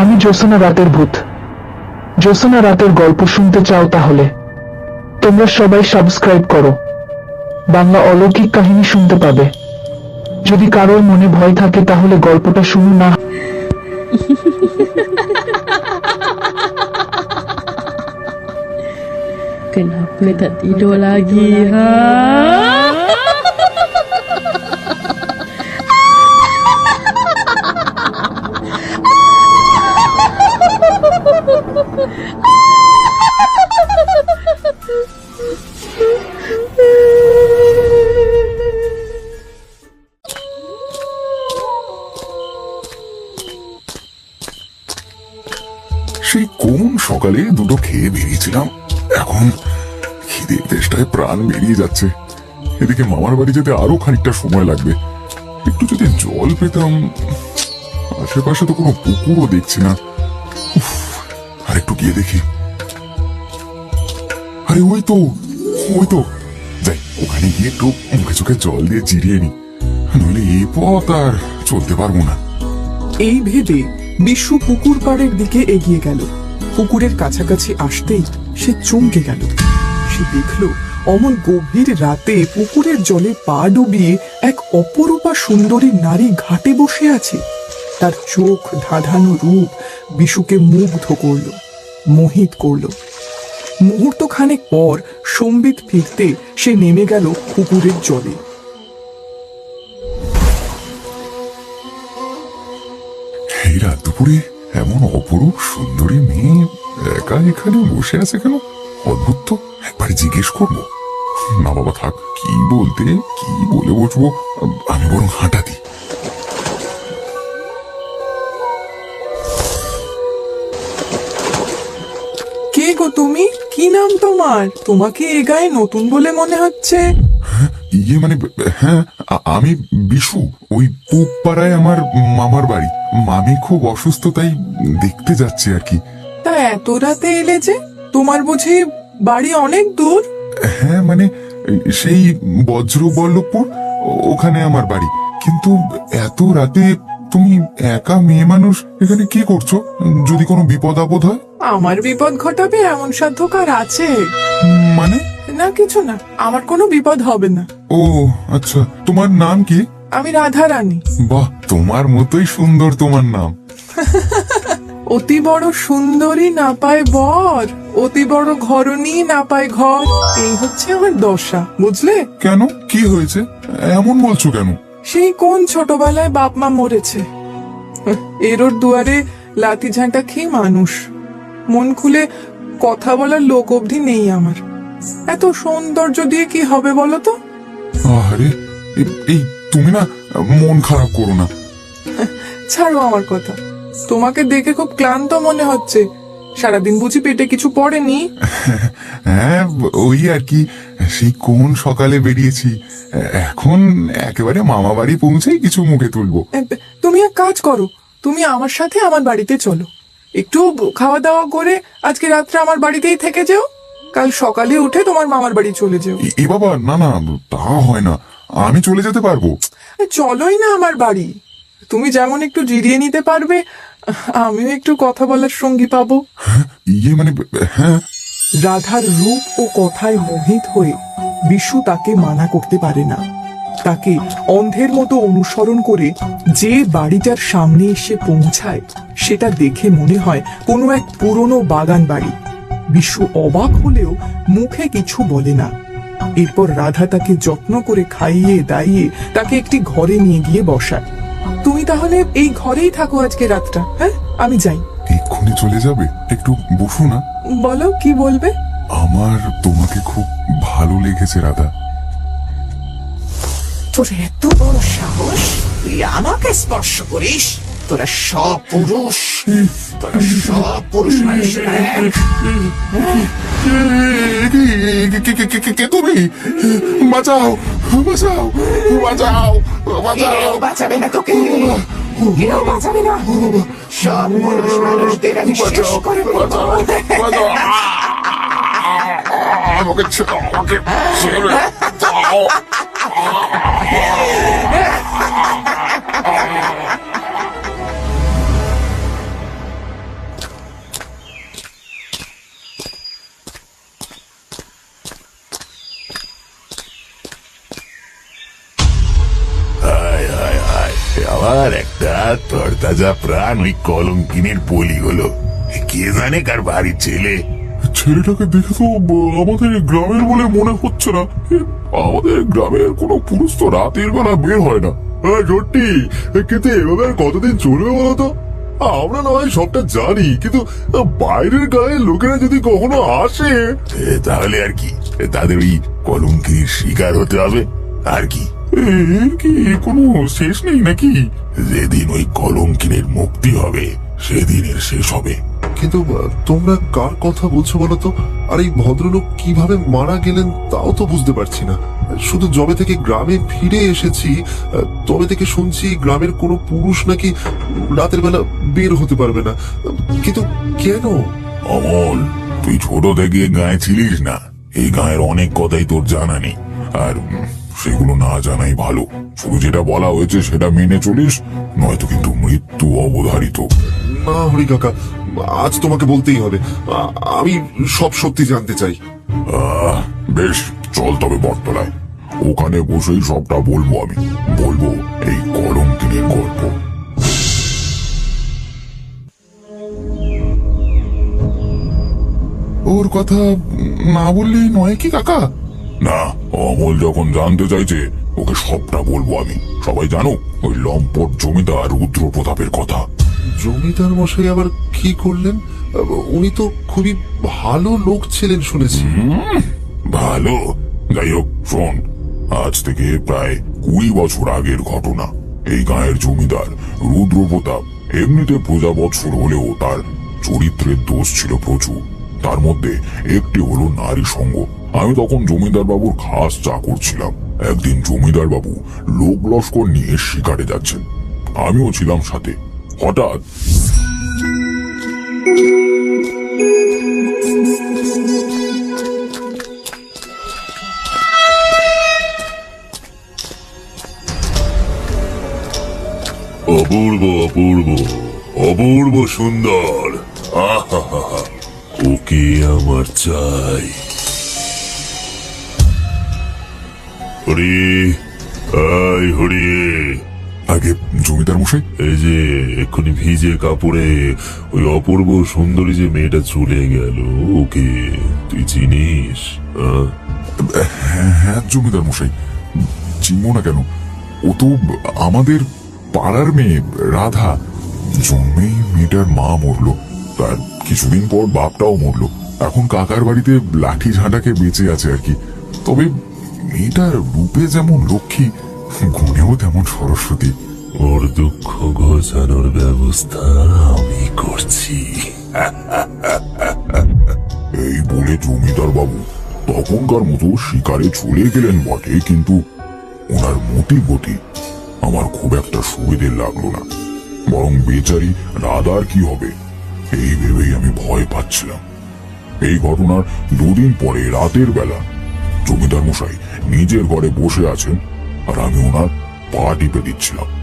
আমি জ্যোৎস্না রাতের ভূত। জ্যোৎস্না রাতের গল্প শুনতে চাও তাহলে। তোমরা সবাই সাবস্ক্রাইব করো। বাংলা অলৌকিক কাহিনী শুনতে পাবে। যদি কারোর মনে ভয় থাকে তাহলে গল্পটা শুনুন না। Kenapa tak tidur lagi ha? সকালে দুটো খেয়ে বেরিয়েছিলাম। এখন খিদের তেষ্টায় প্রাণ বেরিয়ে যাচ্ছে। এদিকে মামার বাড়ি যেতে আরও খানিকটা সময় লাগবে। একটু যদি জল পেতাম, আশেপাশে তো কোনো পুকুরও দেখছি না। আর একটু গিয়ে দেখি। আরে, ওই তো ওই তো। যাই, ওখানে গিয়ে একটু মুখে চোখে জল দিয়ে জিরিয়ে নি নইলে এই পথ আর চলতে পারব না। এই ভেবে বিশু পুকুর পাড়ের দিকে এগিয়ে গেল। পুকুরের কাছাকাছি আসতেই সে চমকে গেল। সে দেখল, অমন গভীর রাতে পুকুরের জলে পা ডুবিয়ে এক অপরূপা সুন্দরী নারী ঘাটে বসে আছে। তার চোখ ধাঁধানো রূপ বিশুকে মুগ্ধ করল, মোহিত করল। মুহূর্ত খানেক পর সম্বিত ফিরতে সে নেমে গেল পুকুরের জলে। দুপুরে এমন অপরূপ সুন্দরী মেয়ে একা এখানে বসে আছে কেন? অদ্ভুত তো। একবার জিজ্ঞেস করব। না বাবা থাক। কি বলতে কি বলে বসবো? আমি বরং হাঁটা দিই। কে গো তুমি? কি নাম তোমার? তোমাকে এ গায়ে নতুন বলে মনে হচ্ছে। ইয়ে মানে হ্যাঁ আমি বিশু। ওই পূব পাড়ায় আমার মামার বাড়ি। মামি খুব অসুস্থ তাই দেখতে যাচ্ছি আর কি। তা এত রাতে এলে যে তোমার বুঝি বাড়ি অনেক দূর? হ্যাঁ মানে সেই বজ্র বল্লভপুর ওখানে আমার বাড়ি। কিন্তু এত রাতে তুমি একা মেয়ে মানুষ এখানে কি করছ? যদি কোনো বিপদ আপদ হয়? আমার বিপদ ঘটাবে এমন সাধ্য কার আছে। মানে? না কিছু না আমার কোনো বিপদ হবে না। ও আচ্ছা তোমার নাম কি? আমি রাধা রানী। বাহ তোমার মতোই সুন্দর তোমার নাম। অতি বড় সুন্দরী না পায় বর অতি বড় ঘরণী না পায় ঘর। এই হচ্ছে আমার দশা বুঝলে? কেন? কি হয়েছে? এমন বলছো কেন? সেই কোন ছোটবেলায় বাপ মা মরেছে? এর ওর দুয়ারে লাথি ঝাঁটা খেয়ে মানুষ। মন খুলে কথা বলার লোক অবধি নেই আমার। এত সৌন্দর্য দিয়ে কি হবে বলো তো? আরে এই তুমি না মন খারাপ করো না। ছাড়ো আমার কথা। তোমাকে দেখে খুব ক্লান্ত মনে হচ্ছে। সারাদিন বুঝি পেটে কিছু পড়েনি। হ্যাঁ ওই আর কি সেই কোন সকালে বেরিয়েছি। এখন একেবারে মামা বাড়ি পৌঁছেই কিছু মুখে তুলবো। তুমি এক কাজ করো তুমি আমার সাথে আমার বাড়িতে চলো। একটু খাওয়া দাওয়া করে আজকে রাত্রে আমার বাড়িতেই থেকে যেও। কাল সকালে উঠে তোমার মামার বাড়ি চলে যেও। এ বাবা না না তা হয় না। আমি চলে যেতে পারব। চলোই না আমার বাড়ি। তুমি যেমন একটু জিরিয়ে নিতে পারবে আমিও একটু কথা বলার সঙ্গী পাবো। ইয়ে মানে হ্যাঁ। রাধার রূপ ও কথায় মোহিত হয়ে বিশু তাকে মানা করতে পারে না। তাকে অন্ধের মতো অনুসরণ করে যে বাড়িটার সামনে এসে পৌঁছায় সেটা দেখে মনে হয় কোনো এক পুরনো বাগান বাড়ি। বিশু অবাক হলেও মুখে কিছু বলে না। এরপর রাধা তাকে যত্ন করে খাইয়ে দাইয়ে তাকে একটি ঘরে নিয়ে গিয়ে বসায়। তুমি তাহলে এই ঘরেই থাকো আজকে রাতটা হ্যাঁ? আমি যাই। এক্ষুনি চলে যাবে? একটু বসো না। বলো কি বলবে? আমার তোমাকে খুব ভালো লেগেছে রাধা। তোর এত বড় সাহস? তুই আমাকে স্পর্শ করিস? তোরা সব পুরুষ। তোরা সব পুরুষ মানুষেরা এক। কে- কে- তুমি? বাঁচাও বাঁচাও বাঁচাও বাঁচাও। বাঁচাবে না তোকে। কেউ বাঁচাবে না। সব পুরুষ মানুষদের আমি শেষ করে আমাকে ছেড়ে আমাকে ছেড়ে দাও। তরতাজা প্রাণ ওই কলঙ্কিনের পলি হলো কে জানে কার বাড়ির ছেলে? ছেলেটাকে দেখে তো আমাদের গ্রামের বলে মনে হচ্ছে না। আমাদের গ্রামের কোনো পুরুষ তো রাতের বেলা বের হয় না। সত্যি কিন্তু এভাবে আর কতদিন চলবে বলতো আমরা না হয় সবটা জানি কিন্তু বাইরের গায়ের লোকেরা যদি কখনো আসে। তাহলে আর কি? তাদের ওই কলঙ্কির শিকার হতে হবে। আর কি? এর কি কোনো শেষ নেই নাকি? যেদিন ওই কলঙ্কিনের মুক্তি হবে সেদিনের শেষ হবে। কিন্তু তোমরা কার কথা বলছো বলো তো? আর এই ভদ্রলোক কীভাবে মারা গেলেন তাও তো বুঝতে পারছি না। শুধু জবে থেকে গ্রামে ফিরে এসেছি আহ, তবে থেকে শুনছি গ্রামের কোনো পুরুষ নাকি রাতের বেলা বের হতে পারবে না। কিন্তু কেন? অমল তুই ছোট থেকে গায়ে ছিলিস না। এই গায়ের অনেক কথাই তোর জানা নেই। আর সেগুলো না জানাই ভালো। শুধু যেটা বলা হয়েছে সেটা মেনে চলিস নয়তো কিন্তু মৃত্যু অবধারিত। না হরি কাকা আজ তোমাকে বলতেই হবে। আমি সব সত্যি জানতে চাই। বেশ চল তবে বটতলায়। ওখানে বসেই সবটা বলব আমি। বলব এই কলঙ্কিনের গল্প। ওর কথা না বললেই নয় কি কাকা? না অমল যখন জানতে চাইছে ওকে সবটা বলব আমি। সবাই জানো ওই লম্পট জমিদার রুদ্র প্রতাপের কথা। জমিদার মশাই আবার কি করলেন? উনি তো খুবই ভালো লোক ছিলেন শুনেছি। ভালো। যাই হোক শোন আজ থেকে প্রায় কুড়ি বছর আগের ঘটনা। এই গায়ের জমিদার রুদ্র প্রতাপ এমনিতে প্রজা বৎসর হলেও তার চরিত্রের দোষ ছিল প্রচুর। তার মধ্যে একটি হলো নারী সঙ্গ। আমি তখন জমিদার বাবুর খাস চাকর ছিলাম একদিন জমিদার বাবু লোক লস্কর নিয়ে শিকারে যাচ্ছেন। আমিও ছিলাম সাথে। হঠাৎ অপূর্ব অপূর্ব অপূর্ব সুন্দর। আহাহাহা। ওকে আমার চাই। হরি আই হরি আগে জমিদার মশাই? এই যে এক্ষুনি ভিজে কাপড়ে ওই অপূর্ব সুন্দরী যে মেয়েটা চলে গেল ওকে তুই চিনিস? আহ? হ্যাঁ জমিদার মশাই। চিনব না কেন? ও তো আমাদের পাড়ার মেয়ে রাধা। জন্মেই মেয়েটার মা মরলো। তার কিছুদিন পর বাপটাও মরলো। এখন কাকার বাড়িতে লাঠি ঝাঁটাকে বেঁচে আছে আর কি। তবে মেয়েটার রূপে যেমন লক্ষ্মী গুণেও তেমন সরস্বতী। ওর দুঃখ ঘোচানোর ব্যবস্থা আমি করছি। এই বলে জমিদার বাবু তখনকার মতো শিকারে চলে গেলেন বটে কিন্তু ওনার মতি গতি আমার খুব একটা সুবিধে লাগল না। বরং বেচারি রাধার কি হবে? এই ভেবেই আমি ভয় পাচ্ছিলাম। এই ঘটনার দুদিন পরে রাতের বেলা জমিদার মশাই নিজের ঘরে বসে আছেন আর আমি ওনার পা টিপে দিচ্ছিলাম।